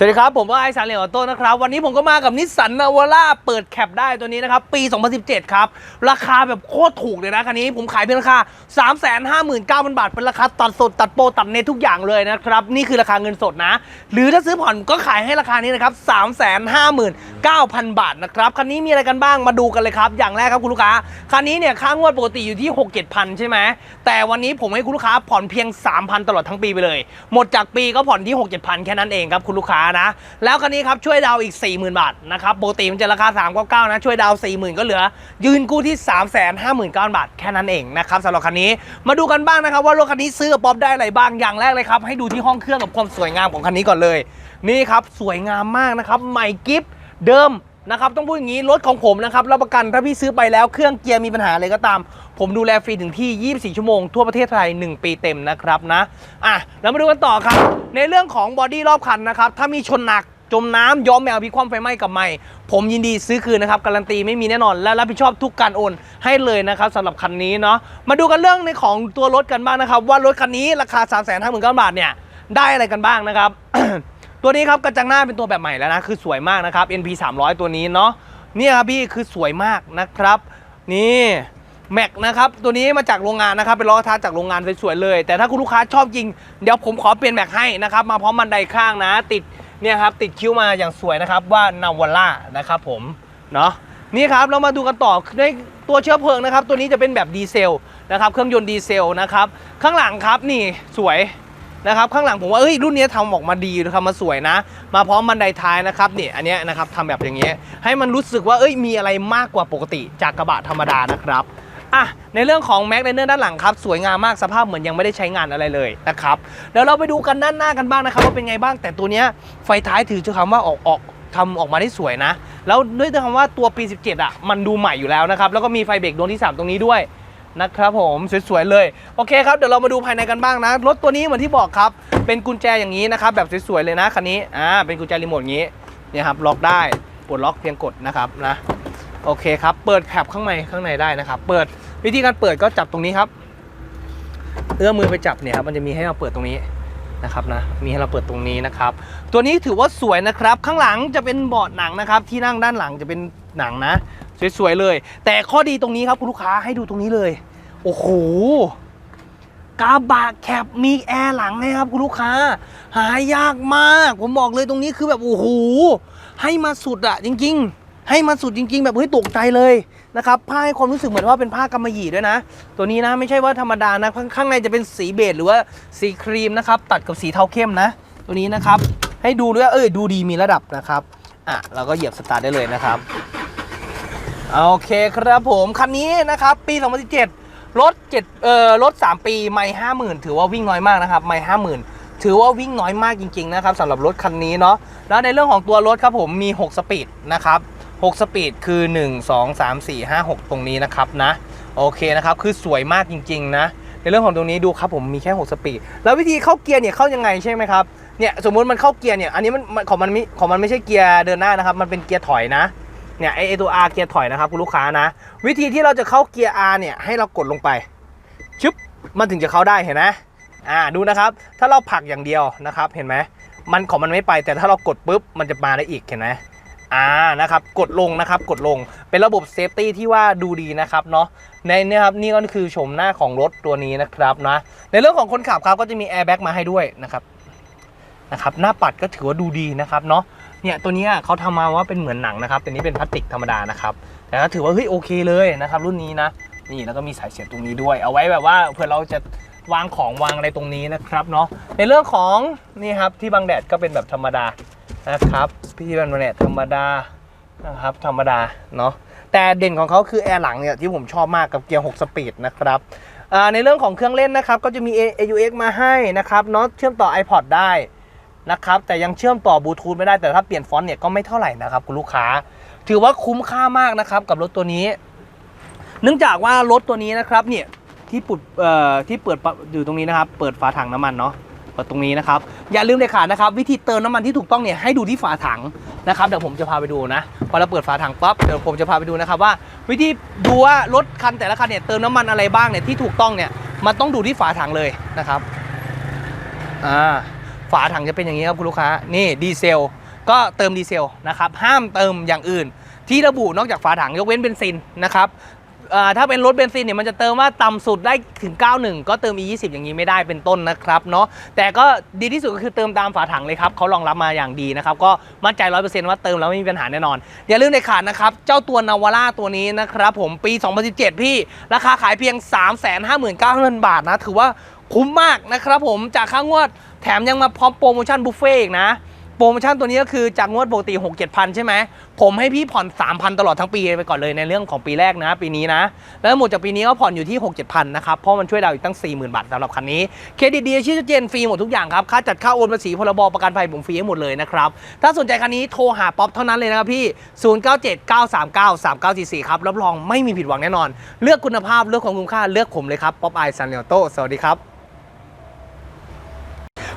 สวัสดีครับ ผมว่าไอซันเหลียวออโต้นะครับ วันนี้ผมก็มากับนิสสันนาวาร่าเปิดแคปได้ตัวนี้นะครับ ปี 2017 ครับ ราคาแบบโคตรถูกเลยนะ คันนี้ผมขายเพียงราคา 359,000 บาท เป็นราคาตัดสด ตัดโปรตัดเนททุกอย่างเลยนะครับ นี่คือราคาเงินสดนะ หรือถ้าซื้อผ่อนก็ขายให้ราคานี้นะครับ 350,000 9,000 บาทนะครับคันนี้มีอะไรกันบ้างมาดูกันเลยครับ อย่างแรกครับคุณลูกค้าคันนี้เนี่ยค่างวดปกติอยู่ที่ 6 7พันใช่ไหมแต่วันนี้ผมให้คุณลูกค้าผ่อนเพียง 3,000 ตลอดทั้งปีไปเลย หมดจากปีก็ผ่อนที่ 6 7พันแค่นั้นเองครับคุณลูกค้านะ แล้วคันนี้ครับช่วยดาวอีก 40,000 บาทนะครับปกติมันจะราคา399นะช่วยดาว 40,000 ก็เหลือ ยืนกู้ที่ 359,000 บาท แค่นั้นเองนะครับสำหรับคันนี้มาดูกันบ้างนะครับว่ารถคันนี้ซื้อป๊อปได้อะไรบ้างอย่างแรกเลยครับให้ดูที่ห้องเครื่องกับความสวยงามของคันนี้ก่อนเลย นี่ครับสวยงามมากนะครับใหม่กิฟ เดิมนะครับต้องพูดอย่างนี้รถของผมนะครับรับประกันถ้าพี่ซื้อไปแล้วเครื่องเกียร์มีปัญหาอะไรก็ตาม ผมดูแลฟรีถึงที่ 24 ชั่วโมง ทั่วประเทศไทย 1 ปีเต็มนะครับนะอะแล้วมาดูกันต่อครับ ในเรื่องของบอดี้รอบคันนะครับถ้ามีชนหนักจมน้ำย้อมแมวพิความไฟไหม้กับไม่ผมยินดีซื้อคืนนะครับ การันตีไม่มีแน่นอน และรับผิดชอบทุกการโอนให้เลยนะครับสำหรับคันนี้เนาะมาดูกันเรื่องในของตัวรถกันบ้างนะครับ ว่ารถคันนี้ราคา 3 5 9 0 0 0บาทเนี่ยได้อะไรกันบ้างนะครับ ตัวนี้ครับกระจังหน้าเป็นตัวแบบใหม่แล้วนะคือสวยมากนะครับ NP 300 ตัวนี้เนาะเนี่ยครับพี่คือสวยมากนะครับ นี่แม็กนะครับตัวนี้มาจากโรงงานนะครับเป็นล้อท้าจากโรงงานสวยๆเลย แต่ถ้าคุณลูกค้าชอบจริงเดี๋ยวผมขอเปลี่ยนแม็กให้นะครับมาพร้อมบันไดข้างนะ ติดเนี่ยครับติดคิ้วมาอย่างสวยนะครับว่านาวาร่านะครับผมเนาะนี่ครับเรามาดูกันต่อในตัวเชื้อเพลิงนะครับ ตัวนี้จะเป็นแบบดีเซลนะครับเครื่องยนต์ดีเซลนะครับข้างหลังครับนี่สวย นะครับข้างหลังผมว่าเอ้ยรุ่นนี้ทำออกมาดีทำมาสวยนะ มาพร้อมบันไดท้ายนะครับนี่อันนี้นะครับทำแบบอย่างเงี้ยให้มันรู้สึกว่าเอ้ยมีอะไรมากกว่าปกติจากกระบะธรรมดานะครับอะในเรื่องของแม็กไ i เนอร์ด้านหลังครับสวยงามมากสภาพเหมือนยังไม่ได้ใช้งานอะไรเลยนะครับเดี๋ยวเราไปดูกันด้านหน้ากันบ้างนะครับว่าเป็นไงบ้างแต่ตัวเนี้ยไฟท้ายถือจะคำว่าออกออกทำออกมาได้สวยนะ แล้วด้วยคำว่าตัวปี 17 อะ มันดูใหม่อยู่แล้วนะครับ แล้วก็มีไฟเบรกดวงที่ 3 ตรงนี้ด้วย นะครับผมสวยๆเลย โอเคครับเดี๋ยวเรามาดูภายในกันบ้างนะ รถตัวนี้เหมือนที่บอกครับ เป็นกุญแจอย่างนี้นะครับ แบบสวยๆเลยนะคันนี้อ่าเป็นกุญแจรีโมทอย่างนี้เนี่ยครับล็อกได้ปลดล็อกเพียงกดนะครับนะโอเคครับ เปิดแผบข้างในข้างในได้นะครับ เปิดวิธีการเปิดก็จับตรงนี้ครับ เอื้อมมือไปจับเนี่ยครับมันจะมีให้เราเปิดตรงนี้นะครับนะมีให้เราเปิดตรงนี้นะครับ ตัวนี้ถือว่าสวยนะครับ ข้างหลังจะเป็นเบาะหนังนะครับ ที่นั่งด้านหลังจะเป็น หนังนะ สวยๆเลย แต่ข้อดีตรงนี้ครับคุณลูกค้าให้ดูตรงนี้เลย โอ้โหกระบะแคปมีแอร์หลังนะครับคุณลูกค้า หายากมาก ผมบอกเลยตรงนี้คือแบบโอ้โหให้มาสุดอะจริง ๆ ให้มาสุดจริง ๆ แบบเฮ้ยตกใจเลยนะครับผ้าให้ความรู้สึกเหมือนว่าเป็นผ้ากำมะหยี่ด้วยนะ ตัวนี้นะไม่ใช่ว่าธรรมดานะข้างข้างในจะเป็นสีเบจหรือว่าสีครีมนะครับ ตัดกับสีเทาเข้มนะ ตัวนี้นะครับ ให้ดูด้วยเอ้ยดูดีมีระดับนะครับ อะเราก็เหยียบสตาร์ทได้เลยนะครับโอเคครับผม คันนี้นะครับ ปี 2017 รถ7เอ่อรถ 3 ปีไม่50,000 ถือว่าวิ่งน้อยมากนะครับไม่50,000 ถือว่าวิ่งน้อยมากจริงๆนะครับสำหรับรถคันนี้เนาะแล้วในเรื่องของตัวรถครับผมมี 6 สปีดนะครับ 6 สปีดคือ 1 2 3 4 5 6 ตรงนี้นะครับนะ โอเคนะครับ คือสวยมากจริงๆนะ ในเรื่องของตรงนี้ดูครับผมมีแค่6สปีดแล้ววิธีเข้าเกียร์เนี่ยเข้ายังไงใช่ไหมครับเนี่ยสมมุติมันเข้าเกียร์เนี่ยอันนี้มันของมันมิของมันไม่ใช่เกียร์เดินหน้านะครับมันเป็นเกียร์ถอยนะเนี่ยไอตัว R เกียร์ถอยนะครับคุณลูกค้านะ วิธีที่เราจะเข้าเกียร์ R เนี่ยให้เรากดลงไปชึบมันถึงจะเข้าได้เห็นไหมอ่าดูนะครับ ถ้าเราผลักอย่างเดียวนะครับเห็นไหมมันของมันไม่ไปแต่ถ้าเรากดปุ๊บมันจะมาได้อีกเห็นไหม อ่านะครับกดลงนะครับกดลงเป็นระบบเซฟตี้ที่ว่าดูดีนะครับเนาะในนี่ครับนี่ก็คือโฉมหน้าของรถตัวนี้นะครับนะในเรื่องของคนขับครับก็จะมีแอร์แบ็กมาให้ด้วยนะครับนะครับหน้าปัดก็ถือว่าดูดีนะครับเนาะเนี่ยตัวนี้เขาทำมาว่าเป็นเหมือนหนังนะครับแต่นี้เป็นพลาสติกธรรมดานะครับแต่ก็ถือว่าเฮ้ยโอเคเลยนะครับรุ่นนี้นะนี่แล้วก็มีสายเสียบตรงนี้ด้วย เอาไว้แบบว่าเผื่อเราจะวางของวางอะไรตรงนี้นะครับเนาะในเรื่องของนี่ครับที่บังแดดก็เป็นแบบธรรมดา นะครับที่บังแดดธรรมดานะครับธรรมดาเนาะแต่เด่นของเขาคือแอร์หลังเนี่ยที่ผมชอบมากกับเกียร์ 6 สปีดนะครับในเรื่องของเครื่องเล่นนะครับก็จะมี AUX มาให้นะครับเนาะเชื่อมต่อ iPod ได้นะครับแต่ยังเชื่อมต่อบลูทูธไม่ได้แต่ถ้าเปลี่ยนฟอนต์เนี่ยก็ไม่เท่าไหร่นะครับคุณลูกค้า ถือว่าคุ้มค่ามากนะครับกับรถตัวนี้ เนื่องจากว่ารถตัวนี้นะครับเนี่ยที่ปุดเอ่อที่เปิดอยู่ตรงนี้นะครับ เปิดฝาถังน้ำมันเนาะ เปิดตรงนี้นะครับ อย่าลืมเลยค่ะนะครับ วิธีเติมน้ำมันที่ถูกต้องเนี่ยให้ดูที่ฝาถังนะครับเดี๋ยวผมจะพาไปดูนะพอเราเปิดฝาถังปั๊บเดี๋ยวผมจะพาไปดูนะครับว่า วิธีดูว่ารถคันแต่ละคันเนี่ยเติมน้ำมันอะไรบ้างเนี่ยที่ถูกต้องเนี่ยมันต้องดูที่ฝาถังเลยนะครับอ่าฝาถังจะเป็นอย่างนี้ครับคุณลูกค้านี่ดีเซลก็เติมดีเซลนะครับห้ามเติมอย่างอื่นที่ระบุนอกจากฝาถังยกเว้นเบนซินนะครับ ถ้าเป็นรถเบนซินเนี่ยมันจะเติมว่าต่ำสุดได้ถึง 91 ก็เติม E20 อย่างนี้ไม่ได้เป็นต้นนะครับเนาะแต่ก็ดีที่สุดก็คือเติมตามฝาถังเลยครับเขารองรับมาอย่างดีนะครับก็มั่นใจ 100%ว่าเติมแล้วไม่มีปัญหาแน่นอน อย่าลืมในขาดนะครับ เจ้าตัวนาวาร่าตัวนี้นะครับผมปี 2017 พี่ ราคาขายเพียง 359,000 บาทนะ ถือว่าคุ้มมากนะครับผมจากค่างวดแถมยังมาพร้อมโปรโมชั่นบุฟเฟ่ต์อีกนะ โปรโมชั่นตัวนี้ก็คือจากงวดปกติ 6 7พันใช่ไหม ผมให้พี่ผ่อน 3,000 ตลอดทั้งปีไปก่อนเลยในเรื่องของปีแรกนะ ปีนี้นะ แล้วหมดจากปีนี้ก็ผ่อนอยู่ที่ 6 7พันนะครับ เพราะมันช่วยเราอีกตั้ง 40,000 บาทสำหรับคันนี้เครดิตดีชื่อเจนฟรีหมดทุกอย่างครับ ค่าจัดค่าโอนภาษีพรบประกันภัยผมฟรีให้หมดเลยนะครับ ถ้าสนใจคันนี้โทรหาป๊อปเท่านั้นเลยนะครับพี่ 0979393944 ครับรับรองไม่มีผิดหวังแน่นอน เลือกคุณภาพเลือกความคุ้มค่าเลือกผมเลยครับป๊อปไอซันเนลโตสวัสดีครับ